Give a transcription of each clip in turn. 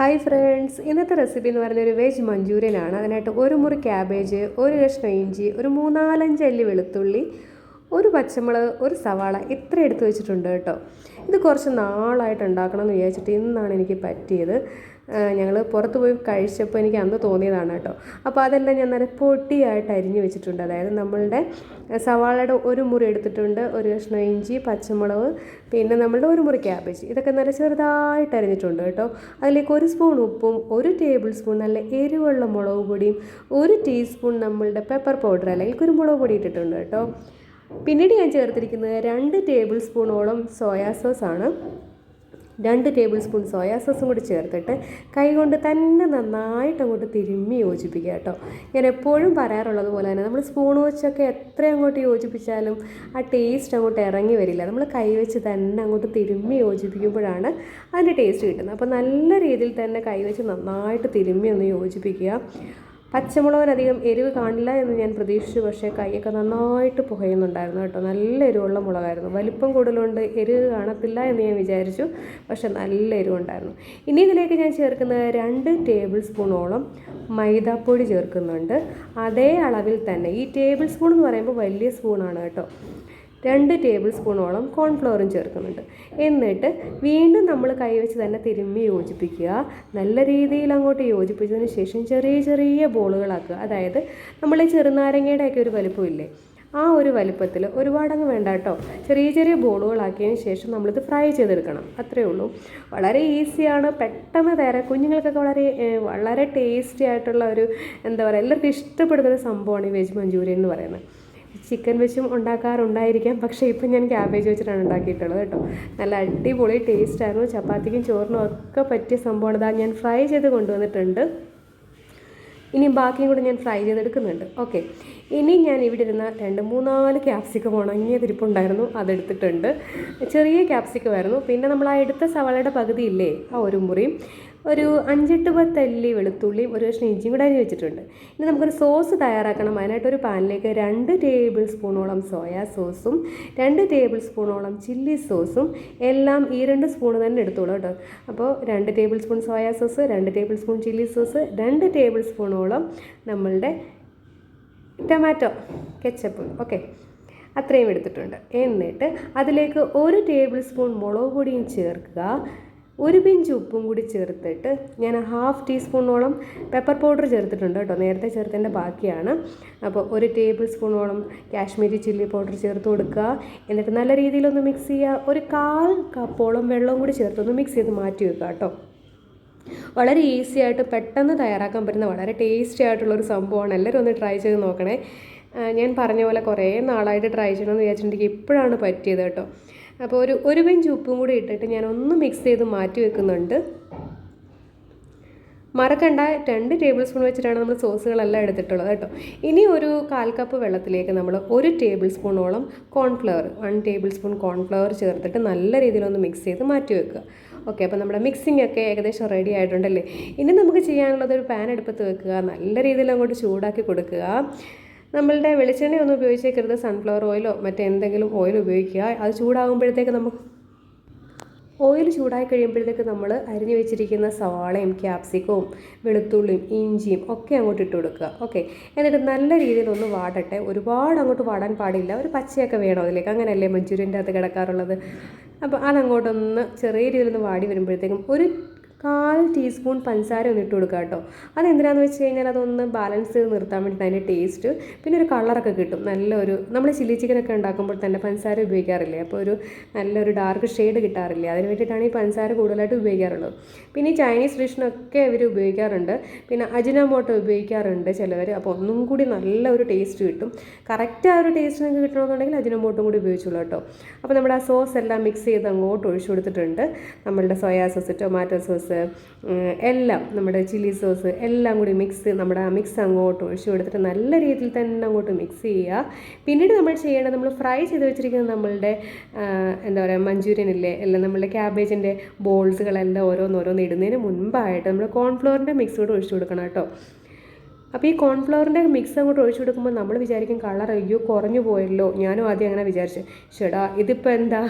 Hi friends ഇന്നത്തെ recipe എന്ന് പറയുന്നത് ഒരു വെജ് മഞ്ചൂരിയൻ ആണ്. അതിനായിട്ട് ഒരു മുറി ക്യാബേജ് ഒരു കഷ്ണം ഇഞ്ചി ഒരു മൂന്നാലഞ്ച് അല്ലി വെളുത്തുള്ളി ഒരു പച്ചമുളക് ഒരു സവാള ഇത്ര എടുത്ത് വെച്ചിട്ടുണ്ട് കേട്ടോ. ഇത് കുറച്ച് നാളായിട്ട് ഉണ്ടാക്കണം എന്ന് വിചാരിച്ചിട്ട് ഇന്നാണ് എനിക്ക് പറ്റിയത്. ഞങ്ങൾ പുറത്ത് പോയി കഴിച്ചപ്പോൾ എനിക്ക് അന്ന് തോന്നിയതാണ് കേട്ടോ. അപ്പോൾ അതെല്ലാം ഞാൻ നല്ല പൊട്ടിയായിട്ട് അരിഞ്ഞ് വെച്ചിട്ടുണ്ട്. അതായത് നമ്മളുടെ സവാളയുടെ ഒരു മുറി എടുത്തിട്ടുണ്ട്. ഒരു കഷ്ണം ഇഞ്ചി പച്ചമുളക് പിന്നെ നമ്മളുടെ ഒരു മുറി ക്യാബേജ്. ഇതൊക്കെ നല്ല ചെറുതായിട്ട് അരിഞ്ഞിട്ടുണ്ട് കേട്ടോ. അതിലേക്ക് ഒരു സ്പൂൺ ഉപ്പും ഒരു ടേബിൾ സ്പൂൺ നല്ല എരിവുള്ള മുളക് പൊടിയും ഒരു ടീസ്പൂൺ നമ്മളുടെ പെപ്പർ പൗഡർ അല്ലെങ്കിൽ കുരുമുളക് പൊടി ഇട്ടിട്ടുണ്ട് കേട്ടോ. പിന്നീട് ഞാൻ ചേർത്തിരിക്കുന്നത് രണ്ട് ടേബിൾ സ്പൂണോളം സോയാ സോസ് ആണ്. രണ്ട് ടേബിൾ സ്പൂൺ സോയാ സോസും കൂടി ചേർത്തിട്ട് കൈകൊണ്ട് തന്നെ നന്നായിട്ട് അങ്ങോട്ട് തിരുമ്മി യോജിപ്പിക്കുക കേട്ടോ. ഞാൻ എപ്പോഴും പറയാറുള്ളത് പോലെ തന്നെ നമ്മൾ സ്പൂൺ വെച്ചൊക്കെ എത്ര അങ്ങോട്ട് യോജിപ്പിച്ചാലും ആ ടേസ്റ്റ് അങ്ങോട്ട് ഇറങ്ങി വരില്ല. നമ്മൾ കൈ വെച്ച് തന്നെ അങ്ങോട്ട് തിരുമ്മി യോജിപ്പിക്കുമ്പോഴാണ് അതിന്റെ ടേസ്റ്റ് കിട്ടുന്നത്. അപ്പോൾ നല്ല രീതിയിൽ തന്നെ കൈ വെച്ച് നന്നായിട്ട് തിരുമ്മി ഒന്ന് യോജിപ്പിക്കുക. പച്ചമുളകിനധികം എരിവ് കാണില്ല എന്ന് ഞാൻ പ്രതീക്ഷിച്ചു. പക്ഷേ കൈയൊക്കെ നന്നായിട്ട് പുകയുന്നുണ്ടായിരുന്നു കേട്ടോ. നല്ല എരിവുള്ള മുളകായിരുന്നു. വലിപ്പം കൂടുതലുണ്ട് എരിവ് കാണത്തില്ല എന്ന് ഞാൻ വിചാരിച്ചു. പക്ഷേ നല്ല എരിവുണ്ടായിരുന്നു. ഇനി ഇതിലേക്ക് ഞാൻ ചേർക്കുന്ന രണ്ട് ടേബിൾ സ്പൂണോളം മൈദാപ്പൊടി ചേർക്കുന്നുണ്ട്. അതേ അളവിൽ തന്നെ ഈ ടേബിൾ സ്പൂൺ എന്ന് പറയുമ്പോൾ വലിയ സ്പൂണാണ് കേട്ടോ. രണ്ട് ടേബിൾ സ്പൂണോളം കോൺഫ്ലവറും ചേർക്കുന്നുണ്ട്. എന്നിട്ട് വീണ്ടും നമ്മൾ കൈവച്ച് തന്നെ തിരുമ്മി യോജിപ്പിക്കുക. നല്ല രീതിയിൽ അങ്ങോട്ട് യോജിപ്പിച്ചതിന് ശേഷം ചെറിയ ചെറിയ ബോളുകളാക്കുക. അതായത് നമ്മൾ ഈ ചെറുനാരങ്ങയുടെയൊക്കെ ഒരു വലിപ്പമില്ലേ? ആ ഒരു വലിപ്പത്തിൽ ഒരുപാടങ്ങ് വേണ്ട കേട്ടോ. ചെറിയ ചെറിയ ബോളുകളാക്കിയതിന് ശേഷം നമ്മളിത് ഫ്രൈ ചെയ്തെടുക്കണം. അത്രേ ഉള്ളൂ. വളരെ ഈസിയാണ്. പെട്ടെന്ന് തരാം. കുഞ്ഞുങ്ങൾക്കൊക്കെ വളരെ വളരെ ടേസ്റ്റി ആയിട്ടുള്ള ഒരു എന്താ പറയുക എല്ലാവർക്കും ഇഷ്ടപ്പെടുന്ന ഒരു സംഭവമാണ് ഈ വെജ് മഞ്ചൂരിയൻ എന്ന് പറയുന്നത്. ചിക്കൻ വെച്ചും ഉണ്ടാക്കാറുണ്ടായിരിക്കാം. പക്ഷേ ഇപ്പം ഞാൻ ക്യാബേജ് വെച്ചിട്ടാണ് ഉണ്ടാക്കിയിട്ടുള്ളത് കേട്ടോ. നല്ല അടിപൊളി ടേസ്റ്റ് ആയിരുന്നു. ചപ്പാത്തിക്കും ചോറിനും ഒക്കെ പറ്റിയ സംഭവമാണ്. ഇതാ ഞാൻ ഫ്രൈ ചെയ്ത് കൊണ്ടുവന്നിട്ടുണ്ട്. ഇനി ബാക്കിയും കൂടി ഞാൻ ഫ്രൈ ചെയ്തെടുക്കുന്നുണ്ട്. ഓക്കെ ഇനി ഞാൻ ഇവിടെ ഇരുന്ന രണ്ട് മൂന്നാൽ ക്യാപ്സിക്കം ഉണങ്ങിയ തിരിപ്പുണ്ടായിരുന്നു അതെടുത്തിട്ടുണ്ട്. ചെറിയ ക്യാപ്സിക്കം പിന്നെ നമ്മൾ ആ എടുത്ത സവാളയുടെ പകുതി ഇല്ലേ ആ ഒരു മുറിയും ഒരു അഞ്ചെട്ട് പത്തല്ലി വെളുത്തുള്ളിയും ഒരു കഷ്ണം ഇഞ്ചിയും കൂടെ അരിഞ്ഞ് വെച്ചിട്ടുണ്ട്. ഇനി നമുക്കൊരു സോസ് തയ്യാറാക്കണം. അതിനായിട്ട് ഒരു പാനിലേക്ക് രണ്ട് ടേബിൾ സ്പൂണോളം സോയാ സോസും രണ്ട് ടേബിൾ സ്പൂണോളം ചില്ലി സോസും എല്ലാം ഈ രണ്ട് സ്പൂൺ തന്നെ എടുത്തോളൂ കേട്ടോ. അപ്പോൾ രണ്ട് ടേബിൾ സ്പൂൺ സോയാ സോസ് രണ്ട് ടേബിൾ സ്പൂൺ ചില്ലി സോസ് രണ്ട് ടേബിൾ സ്പൂണോളം നമ്മളുടെ ടൊമാറ്റോ കെച്ചപ്പ് ഓക്കെ അത്രയും എടുത്തിട്ടുണ്ട്. എന്നിട്ട് അതിലേക്ക് ഒരു ടേബിൾ സ്പൂൺ മുളക് പൊടിയും ചേർക്കുക. ഒരു പിഞ്ച് ഉപ്പും കൂടി ചേർത്തിട്ട് ഞാൻ ഹാഫ് ടീസ്പൂണോളം പെപ്പർ പൗഡർ ചേർത്തിട്ടുണ്ട് കേട്ടോ. നേരത്തെ ചേർത്തതിന്റെ ബാക്കിയാണ്. അപ്പോൾ ഒരു ടേബിൾ സ്പൂണോളം കാശ്മീരി ചില്ലി പൗഡർ ചേർത്ത് കൊടുക്കുക. എന്നിട്ട് നല്ല രീതിയിലൊന്ന് മിക്സ് ചെയ്യുക. ഒരു കാൽ കപ്പോളം വെള്ളവും കൂടി ചേർത്തൊന്ന് മിക്സ് ചെയ്ത് മാറ്റി വെക്കുക കേട്ടോ. വളരെ ഈസി ആയിട്ട് പെട്ടെന്ന് തയ്യാറാക്കാൻ പറ്റുന്ന വളരെ ടേസ്റ്റി ആയിട്ടുള്ളൊരു സംഭവമാണ്. എല്ലാവരും ഒന്ന് ട്രൈ ചെയ്ത് നോക്കണേ. ഞാൻ പറഞ്ഞ പോലെ കുറേ നാളായിട്ട് ട്രൈ ചെയ്യണമെന്ന് വിചാരിച്ചിട്ടുണ്ടെങ്കിൽ ഇപ്പോഴാണ് പറ്റിയത് കേട്ടോ. അപ്പോൾ ഒരു ഒരു പിഞ്ച് ഉപ്പും കൂടി ഇട്ടിട്ട് ഞാൻ ഒന്ന് മിക്സ് ചെയ്ത് മാറ്റി വെക്കുന്നുണ്ട്. മറക്കണ്ട. രണ്ട് ടേബിൾ സ്പൂൺ വെച്ചിട്ടാണ് നമ്മൾ സോസുകളെല്ലാം എടുത്തിട്ടുള്ളത് കേട്ടോ. ഇനി ഒരു കാൽ കപ്പ് വെള്ളത്തിലേക്ക് നമ്മൾ ഒരു ടേബിൾ സ്പൂണോളം cornflour one table spoon cornflour ചേർത്തിട്ട് നല്ല രീതിയിലൊന്ന് മിക്സ് ചെയ്ത് മാറ്റി വെക്കുക. ഓക്കെ അപ്പോൾ നമ്മുടെ മിക്സിംഗ് ഒക്കെ ഏകദേശം റെഡി ആയിട്ടുണ്ടല്ലേ? ഇനി നമുക്ക് ചെയ്യാനുള്ളത് ഒരു പാൻ എടുപ്പത്ത് വെക്കുക നല്ല രീതിയിൽ അങ്ങോട്ട് ചൂടാക്കി കൊടുക്കുക. നമ്മളുടെ വെളിച്ചെണ്ണയൊന്നും ഉപയോഗിച്ചേക്കരുത് സൺഫ്ലവർ ഓയിലോ മറ്റെന്തെങ്കിലും ഓയിൽ ഉപയോഗിക്കുക. അത് ചൂടാകുമ്പോഴത്തേക്ക് നമുക്ക് ഓയിൽ ചൂടായി കഴിയുമ്പോഴത്തേക്ക് നമ്മൾ അരിഞ്ഞു വെച്ചിരിക്കുന്ന സവാളയും ക്യാപ്സിക്കവും വെളുത്തുള്ളിയും ഇഞ്ചിയും ഒക്കെ അങ്ങോട്ട് ഇട്ട് കൊടുക്കുക. ഓക്കെ എന്നിട്ട് നല്ല രീതിയിൽ ഒന്ന് വാടട്ടെ. ഒരുപാട് അങ്ങോട്ട് വാടാൻ പാടില്ല. ഒരു പച്ചയൊക്കെ വേണം അതിലേക്ക്. അങ്ങനെയല്ലേ മഞ്ചൂരിയന്റെ അകത്ത് കിടക്കാറുള്ളത്? അപ്പോൾ അതങ്ങോട്ടൊന്ന് ചെറിയ രീതിയിലൊന്ന് വാടി വരുമ്പോഴത്തേക്കും ഒരു കാൽ ടീസ്പൂൺ പഞ്ചസാര ഒന്ന് ഇട്ട് കൊടുക്കുക കേട്ടോ. അതെന്തിനാന്ന് വെച്ച് കഴിഞ്ഞാൽ അതൊന്ന് ബാലൻസ് ചെയ്ത് നിർത്താൻ വേണ്ടിയിട്ട് അതിന്റെ ടേസ്റ്റ് പിന്നെ ഒരു കളറൊക്കെ കിട്ടും. നല്ലൊരു നമ്മൾ ചില്ലി ചിക്കനൊക്കെ ഉണ്ടാക്കുമ്പോൾ തന്നെ പഞ്ചസാര ഉപയോഗിക്കാറില്ലേ? അപ്പോൾ ഒരു നല്ലൊരു ഡാർക്ക് ഷെയ്ഡ് കിട്ടാറില്ല? അതിന് വേണ്ടിയിട്ടാണ് ഈ പഞ്ചസാര കൂടുതലായിട്ട് ഉപയോഗിക്കാറുള്ളത്. പിന്നെ ഈ ചൈനീസ് ഡിഷിനൊക്കെ ഇവർ ഉപയോഗിക്കാറുണ്ട്. പിന്നെ അജിനമോട്ടോ ഉപയോഗിക്കാറുണ്ട് ചിലവർ അപ്പോൾ ഒന്നും കൂടി നല്ല ഒരു ടേസ്റ്റ് കിട്ടും. കറക്റ്റ് ആ ഒരു ടേസ്റ്റ് നിങ്ങൾക്ക് കിട്ടണമെന്നുണ്ടെങ്കിൽ അജിനമോട്ടും കൂടി ഉപയോഗിച്ചുള്ളൂ കേട്ടോ. അപ്പോൾ നമ്മുടെ ആ സോസ് എല്ലാം മിക്സ് ചെയ്ത് അങ്ങോട്ട് ഒഴിച്ചു കൊടുത്തിട്ടുണ്ട്. നമ്മളുടെ സോയാ സോസ് ടൊമാറ്റോ സോസ് എല്ലാം നമ്മുടെ ചില്ലി സോസ് എല്ലാം കൂടി മിക്സ് നമ്മുടെ ആ മിക്സ് അങ്ങോട്ട് ഒഴിച്ചു കൊടുത്തിട്ട് നല്ല രീതിയിൽ തന്നെ അങ്ങോട്ട് മിക്സ് ചെയ്യുക. പിന്നീട് നമ്മൾ ചെയ്യേണ്ടത് നമ്മൾ ഫ്രൈ ചെയ്ത് വെച്ചിരിക്കുന്ന നമ്മളുടെ എന്താ പറയുക മഞ്ചൂരിയൻ ഇല്ലേ? എല്ലാം നമ്മളുടെ ക്യാബേജിന്റെ ബോൾസുകളെല്ലാം ഓരോന്നോരോന്ന് ഇടുന്നതിന് മുൻപായിട്ട് നമ്മൾ കോൺഫ്ലോറിന്റെ മിക്സ് കൂടെ ഒഴിച്ചു കൊടുക്കണം കേട്ടോ. അപ്പോൾ ഈ കോൺഫ്ലവറിന്റെ മിക്സ് അങ്ങോട്ട് ഒഴിച്ചു കൊടുക്കുമ്പോൾ നമ്മൾ വിചാരിക്കും കളർ അയ്യോ കുറഞ്ഞു പോയല്ലോ. ഞാനും ആദ്യം അങ്ങനെ വിചാരിച്ചു ചേടാ ഇതിപ്പോൾ എന്താ?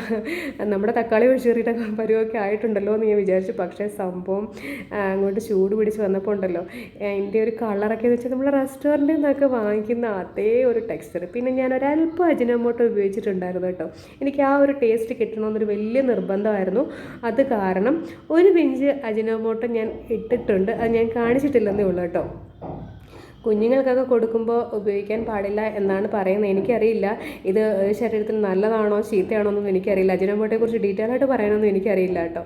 നമ്മുടെ തക്കാളി ഒഴിച്ചേറിയിട്ട് പരുവൊക്കെ ആയിട്ടുണ്ടല്ലോ എന്ന് ഞാൻ വിചാരിച്ചു. പക്ഷേ സംഭവം അങ്ങോട്ട് ചൂട് പിടിച്ച് വന്നപ്പോൾ ഉണ്ടല്ലോ അതിന്റെ ഒരു കളറൊക്കെ എന്ന് വെച്ചാൽ നമ്മൾ റെസ്റ്റോറന്റിൽ നിന്നൊക്കെ വാങ്ങിക്കുന്ന അതേ ഒരു ടെക്സ്ചർ പിന്നെ ഞാൻ ഒരല്പം അജിനോമോട്ടോ ഉപയോഗിച്ചിട്ടുണ്ടായിരുന്നു കേട്ടോ. എനിക്ക് ആ ഒരു ടേസ്റ്റ് കിട്ടണമെന്നൊരു വലിയ നിർബന്ധമായിരുന്നു. അത് കാരണം ഒരു പിഞ്ച് അജിനോമോട്ടോ ഞാൻ ഇട്ടിട്ടുണ്ട്. അത് ഞാൻ കാണിച്ചിട്ടില്ലെന്നേ ഉള്ളൂ കേട്ടോ. കുഞ്ഞുങ്ങൾക്കൊക്കെ കൊടുക്കുമ്പോൾ ഉപയോഗിക്കാൻ പാടില്ല എന്നാണ് പറയുന്നത്. എനിക്കറിയില്ല. ഇത് ശരീരത്തിന് നല്ലതാണോ ചീത്തയാണോ എന്നൊന്നും എനിക്കറിയില്ല. അജിനോമോട്ടയെക്കുറിച്ച് ഡീറ്റെയിൽ ആയിട്ട് പറയാനൊന്നും എനിക്കറിയില്ല കേട്ടോ.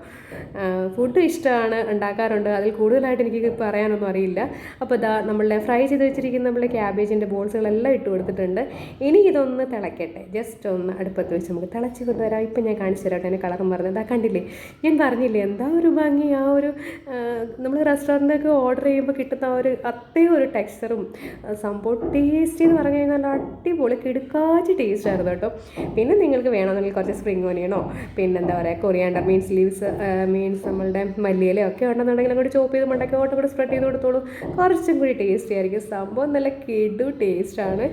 ഫുഡ് ഇഷ്ടമാണ് ഉണ്ടാക്കാറുണ്ട്. അതിൽ കൂടുതലായിട്ട് എനിക്ക് പറയാനൊന്നും അറിയില്ല. അപ്പോൾ ഇതാ നമ്മളുടെ ഫ്രൈ ചെയ്ത് വെച്ചിരിക്കുന്ന നമ്മുടെ ക്യാബേജിന്റെ ബോൾസുകളെല്ലാം ഇട്ട് കൊടുത്തിട്ടുണ്ട്. ഇനി ഇതൊന്ന് തിളക്കട്ടെ. ജസ്റ്റ് ഒന്ന് അടുപ്പത്ത് വെച്ച് നമുക്ക് തിളച്ച് കൊണ്ടുവരാം. ഇപ്പം ഞാൻ കാണിച്ചു തരാം എന്നെ കളറും പറഞ്ഞത് എന്താ കണ്ടില്ലേ? ഞാൻ പറഞ്ഞില്ലേ എന്താ ഒരു ഭംഗി? ആ ഒരു നമ്മൾ റെസ്റ്റോറന്റൊക്കെ ഓർഡർ ചെയ്യുമ്പോൾ കിട്ടുന്ന ആ ഒരു അത്രയും ഒരു ടെക്സ്ചറും സംഭവം ടേസ്റ്റ് എന്ന് പറഞ്ഞു കഴിഞ്ഞാൽ അടിപൊളി കിടുക്കാച്ച് ടേസ്റ്റ് ആയിരുന്നു കേട്ടോ. പിന്നെ നിങ്ങൾക്ക് വേണമെന്നുണ്ടെങ്കിൽ കുറച്ച് സ്പ്രിംഗ് ഓനിയനോ പിന്നെ എന്താ പറയുക കൊറിയാണ്ടർ മീൻസ് ലീവ്സ് മീൻസ് നമ്മളുടെ മല്ലിയിലോ ഒക്കെ ഉണ്ടെന്നുണ്ടെങ്കിൽ അങ്ങോട്ട് ചോപ്പ് ചെയ്ത് മണ്ടൊക്കെ ഓട്ടം കൂടെ സ്പ്രെഡ് ചെയ്ത് കൊടുത്തോളൂ. കുറച്ചും കൂടി ടേസ്റ്റി ആയിരിക്കും. സംഭവം നല്ല കിടു ടേസ്റ്റാണ്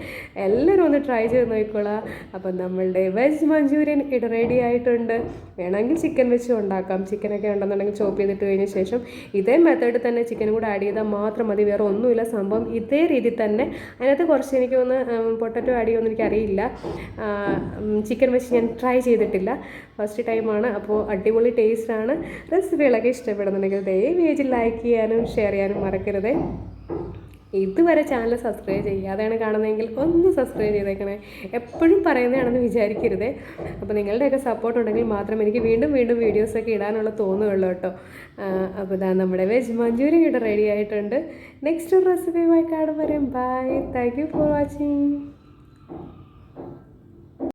എല്ലാവരും ഒന്ന് ട്രൈ ചെയ്ത് നോക്കിക്കോളാം. അപ്പം നമ്മളുടെ വെജ് മഞ്ചൂരിയൻ ഇട റെഡി ആയിട്ടുണ്ട്. വേണമെങ്കിൽ ചിക്കൻ വെച്ച് ഉണ്ടാക്കാം. ചിക്കനൊക്കെ ഉണ്ടെന്നുണ്ടെങ്കിൽ ചോപ്പ് ചെയ്തിട്ട് കഴിഞ്ഞ ശേഷം ഇതേ മെത്തേഡിൽ തന്നെ ചിക്കൻ കൂടെ ആഡ് ചെയ്താൽ മാത്രം മതി. വേറെ ഒന്നുമില്ല. സംഭവം ഇതേ രീതിയിൽ തന്നെ. അതിനകത്ത് കുറച്ച് എനിക്ക് ഒന്ന് പൊട്ടറ്റോ ആഡ് ചെയ്യുമെന്ന് എനിക്കറിയില്ല. ചിക്കൻ വെച്ച് ഞാൻ ട്രൈ ചെയ്തിട്ടില്ല. ഫസ്റ്റ് ടൈമാണ് അപ്പോൾ അടിപൊളി ടേസ്റ്റാണ് റെസിപ്പികളൊക്കെ ഇഷ്ടപ്പെടുന്നുണ്ടെങ്കിൽ ദയവേജിൽ ലൈക്ക് ചെയ്യാനും ഷെയർ ചെയ്യാനും മറക്കരുതേ. ഇതുവരെ ചാനൽ സബ്സ്ക്രൈബ് ചെയ്യാതെയാണ് കാണുന്നതെങ്കിൽ ഒന്ന് സബ്സ്ക്രൈബ് ചെയ്തേക്കണേ. എപ്പോഴും പറയുന്നതാണെന്ന് വിചാരിക്കരുത്. അപ്പോൾ നിങ്ങളുടെയൊക്കെ സപ്പോർട്ട് ഉണ്ടെങ്കിൽ മാത്രം എനിക്ക് വീണ്ടും വീണ്ടും വീഡിയോസൊക്കെ ഇടാനുള്ള തോന്നുകയുള്ളൂ കേട്ടോ. അപ്പോൾ ഇതാ നമ്മുടെ വെജ് മഞ്ചൂരി ഇവിടെ റെഡി ആയിട്ടുണ്ട്. നെക്സ്റ്റ് റെസിപ്പിയുമായി കാണും വരെ. Bye thank you for watching